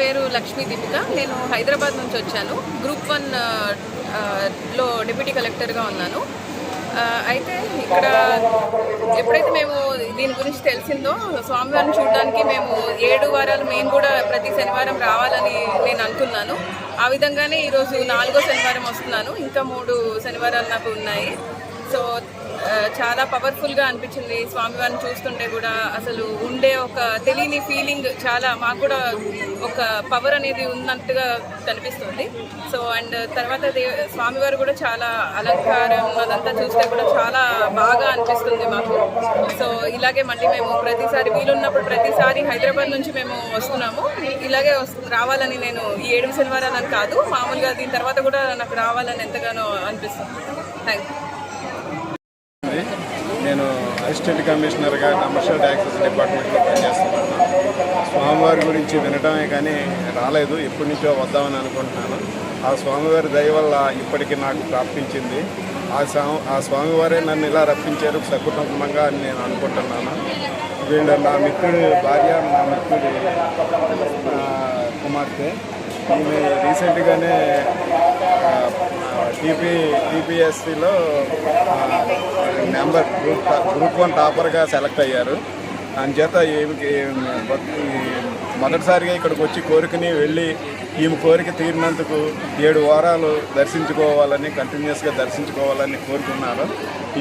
పేరు లక్ష్మీ దీపిక. నేను హైదరాబాద్ నుంచి వచ్చాను. గ్రూప్ వన్లో డిప్యూటీ కలెక్టర్గా ఉన్నాను. అయితే ఇక్కడ ఎప్పుడైతే మేము దీని గురించి తెలిసిందో స్వామివారిని చూడడానికి మేము ఏడు వారాలు మేము కూడా ప్రతి శనివారం రావాలని నేను అనుకున్నాను. ఆ విధంగానే ఈరోజు నాలుగో శనివారం వస్తున్నాను. ఇంకా మూడు శనివారాలు నాకు ఉన్నాయి. సో చాలా పవర్ఫుల్గా అనిపించింది. స్వామివారిని చూస్తుంటే కూడా అసలు ఉండే ఒక తెలియని ఫీలింగ్ చాలా మాకు కూడా ఒక పవర్ అనేది ఉన్నట్టుగా కనిపిస్తుంది. సో అండ్ తర్వాత స్వామివారు కూడా చాలా అలంకారం అదంతా చూస్తే కూడా చాలా బాగా అనిపిస్తుంది మాకు. సో ఇలాగే మళ్ళీ మేము ప్రతిసారి వీలున్నప్పుడు ప్రతిసారి హైదరాబాద్ నుంచి మేము వస్తున్నాము. ఇలాగే వస్తు- రావాలని నేను ఈ ఏడు శనివారాలని కాదు మామూలుగా దీని తర్వాత కూడా నాకు రావాలని ఎంతగానో అనిపిస్తుంది. థ్యాంక్ యూ నేను అసిస్టెంట్ కమిషనర్గా కమర్షియల్ ట్యాక్సెస్ డిపార్ట్మెంట్లో పనిచేస్తున్నాను. స్వామివారి గురించి వినడమే కానీ రాలేదు. ఎప్పటి నుంచో వద్దామని అనుకుంటున్నాను. ఆ స్వామివారి దయ వల్ల ఇప్పటికీ నాకు ప్రాప్తించింది. ఆ స్వామి ఆ స్వామివారే నన్ను ఇలా రప్పించారు సకుటుంబంగా అని నేను అనుకుంటున్నాను. వీళ్ళు నా మిత్రుడి భార్య నా మిత్రుడి కుమార్తె. ఈమె రీసెంట్గానే టీపీ టీపీఎస్సీలో నెంబర్ గ్రూప్ గ్రూప్ వన్ టాపర్గా సెలెక్ట్ అయ్యారు. అంచేత ఏమి మొదటిసారిగా ఇక్కడికి వచ్చి కోరికని వెళ్ళి ఈమె కోరిక తీరినందుకు ఏడు వారాలు దర్శించుకోవాలని కంటిన్యూస్గా దర్శించుకోవాలని కోరుకున్నారు.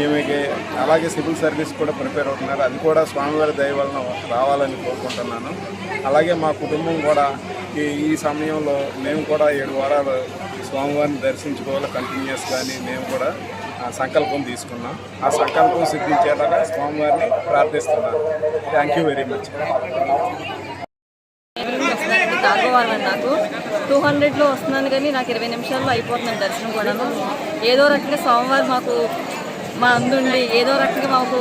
ఈమెకి అలాగే సివిల్ సర్వీస్ కూడా ప్రిపేర్ అవుతున్నారు. అది కూడా స్వామివారి దయ వలన రావాలని కోరుకుంటున్నాను. అలాగే మా కుటుంబం కూడా ఈ ఈ సమయంలో మేము కూడా ఏడు వారాలు స్వామివారిని దర్శించుకోవాలి కంటిన్యూస్ కానీ మేము కూడా ఆ సంకల్పం తీసుకున్నాం. ఆ సంకల్పం సిద్ధించేలాగా స్వామివారిని ప్రార్థిస్తున్నాను. థ్యాంక్ యూ వెరీ మచ్ నాకు టూ హండ్రెడ్లో వస్తున్నాను కానీ నాకు ఇరవై నిమిషాల్లో అయిపోతుందండి దర్శనం కూడాను. ఏదో రకంగా సోమవారం మాకు మా అందుండి ఏదో రకంగా మాకు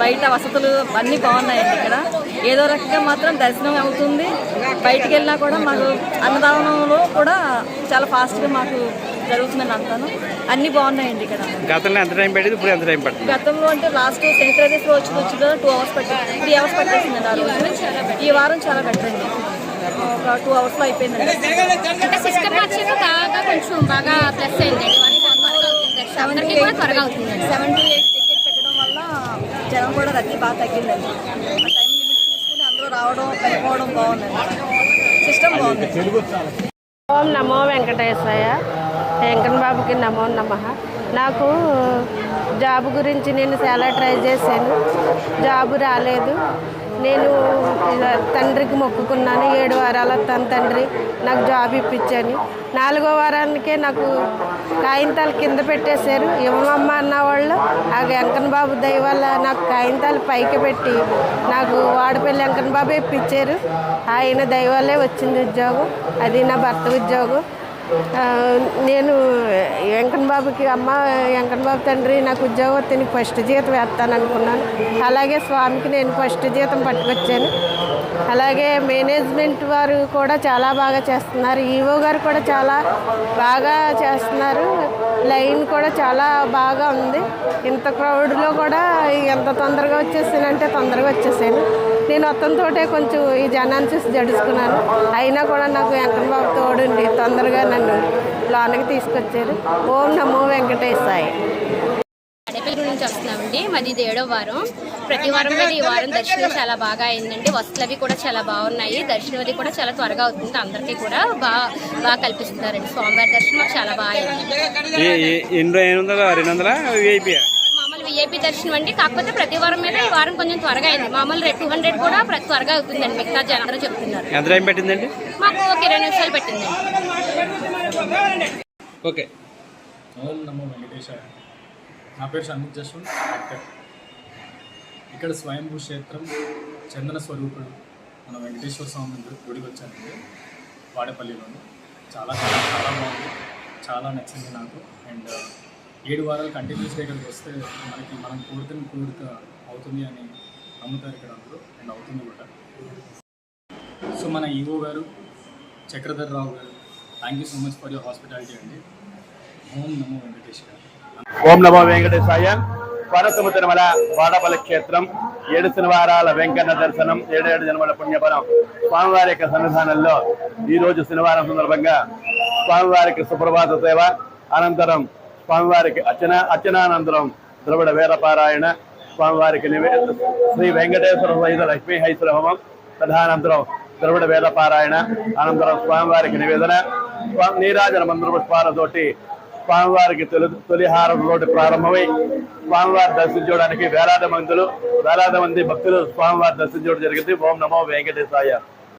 బయట వసతులు అన్నీ బాగున్నాయండి ఇక్కడ. ఏదో రకంగా మాత్రం దర్శనం అవుతుంది. బయటికి వెళ్ళినా కూడా మాకు అన్నదానంలో కూడా చాలా ఫాస్ట్గా మాకు జరుగుతుందండి అంతాను. అన్నీ బాగున్నాయండి ఇక్కడ. గతంలో ఎంత టైం పట్టింది ఇప్పుడు ఎంత టైం పడుతుంది? గతంలో అంటే లాస్ట్ సెంట్రల్ వచ్చి వచ్చి టూ అవర్స్ పట్టింది త్రీ అవర్స్ పట్టేసిందండి ఆ రోజు. ఈ వారం చాలా బెటర్ అండి ఒక టూ అవర్స్లో అయిపోయిందండి. అంటే సిస్టమ్ వచ్చాక బాగా కొంచెం బాగా ప్లస్ అవుతుంది అందరికీ కూడా త్వరగా అవుతుందండి సెవెన్ టు ఎయిట్ టికెట్ పెట్టడం వల్ల జనం కూడా రద్దీ బాగా తగ్గిందండి. ఆ టైం లిమిట్ చూసుకుని అందరూ రావడం వెళ్ళిపోవడం బాగుందండి. సిస్టమ్ బాగుంది. ఓం నమో వెంకటేశాయ వెంకట బాబుకి నమో నమ. నాకు జాబ్ గురించి నేను చాలా ట్రై చేశాను. జాబు రాలేదు. నేను తండ్రికి మొక్కుకున్నాను. ఏడు వారాల తన తండ్రి నాకు జాబ్ ఇప్పించాను. నాలుగో వారానికే నాకు కాగితాలు కింద పెట్టేశారు. ఇవ్వమమ్మ అన్న వాళ్ళు ఆ వెంకన్న బాబు దయ వల్ల నాకు కాగితాలు పైకి పెట్టి నాకు వాడపల్లి వెంకన్న బాబు ఇప్పించారు. ఆయన దయ వల్లే వచ్చింది ఉద్యోగం. అది నా భర్త ఉద్యోగం. నేను వెంకట బాబుకి అమ్మ వెంకట బాబు తండ్రి నాకు ఉద్యోగం తిని ఫస్ట్ జీతం వేస్తాను అనుకున్నాను అలాగే స్వామికి నేను ఫస్ట్ జీతం పట్టుకొచ్చాను. అలాగే మేనేజ్మెంట్ వారు కూడా చాలా బాగా చేస్తున్నారు. ఈవో గారు కూడా చాలా బాగా చేస్తున్నారు. లైన్ కూడా చాలా బాగా ఉంది. ఇంత క్రౌడ్లో కూడా ఎంత తొందరగా వచ్చేసానంటే తొందరగా వచ్చేసాను. నేను అతనితో కొంచెం ఈ జనాన్ని చూసి జడుచుకున్నాను. అయినా కూడా నాకు వెంకన్న బాబు తోడుండి తొందరగా నన్ను లోనకి తీసుకొచ్చారు. ఓం నమో వెంకటేశాయి. అడపల్లి నుంచి వస్తున్నామండి. మాది ఇది ఏడో వారం. ప్రతి వారం మీద ఈ వారం దర్శనం చాలా బాగా అయిందండి. వసతులు అవి కూడా చాలా బాగున్నాయి. దర్శనం అది కూడా చాలా త్వరగా అవుతుంది. అందరికీ కూడా బాగా బాగా కల్పిస్తున్నారండి. స్వామివారి దర్శనం చాలా బాగా అయింది. విఐపి మామూలు విఐపి దర్శనం అండి. కాకపోతే ప్రతి వారం మీద ఈ వారం కొంచెం త్వరగా అయింది. మామూలు టూ హండ్రెడ్ కూడా ప్రతి త్వరగా అవుతుందండి. మిగతా జనం చెప్తున్నారు. ఎంత టైం పట్టిందండి? మాకు ఒక ఇరవై నిమిషాలు పెట్టిందండి ఓకే. ఓం నమో వెంకటేశాయ. నా పేరు షణ్ముఖ్ జస్వంత్ ఇక్కడ స్వయంభూ క్షేత్రం చందన స్వరూపుడు మన వెంకటేశ్వర స్వామి గుడికి వచ్చానండి వాడపల్లిలోని. చాలా చాలా చాలా బాగుంది చాలా నచ్చింది నాకు. అండ్ ఏడు వారాలు కంటిన్యూస్గా ఇక్కడికి వస్తే మనకి మనం కోరుతున్న కోరిక అవుతుంది అని నమ్ముతారు ఇక్కడ అందరూ అండ్ అవుతుంది కూడా. సో మన ఈవో గారు చక్రధర్ రావు గారు thank you so much for your hospitality అండి. ఓం నమో వెంకటేశ్వర. ఓం నమో వెంకటేశాయ. కోనసముద్రమల వాడపల్లి క్షేత్రం ఏడు శనివారాల వెంకన్న దర్శనం ఏడేడు జన్మల పుణ్యఫలం. స్వామివారి యొక్క సన్నిధానంలో ఈ రోజు శనివారం సందర్భంగా స్వామివారికి సుప్రభాత సేవ అనంతరం స్వామివారికి అర్చన అర్చనానంతరం ద్రవిడ వీరపారాయణ స్వామివారికి నివేద శ్రీ వెంకటేశ్వర సహిత లక్ష్మీ హైశ్వర హోమం తదనంతరం ద్రవిడ వేదపారాయణ అనంతరం స్వామివారికి నివేదన నీరాజన మంత్ర పుష్పాలతోటి స్వామివారికి తొలి తొలిహారం రోడ్డు ప్రారంభమై స్వామివారి దర్శించడానికి వేలాది మందులు వేలాది మంది భక్తులు స్వామివారి దర్శించడం జరిగింది. ఓం నమో వెంకటేశాయ.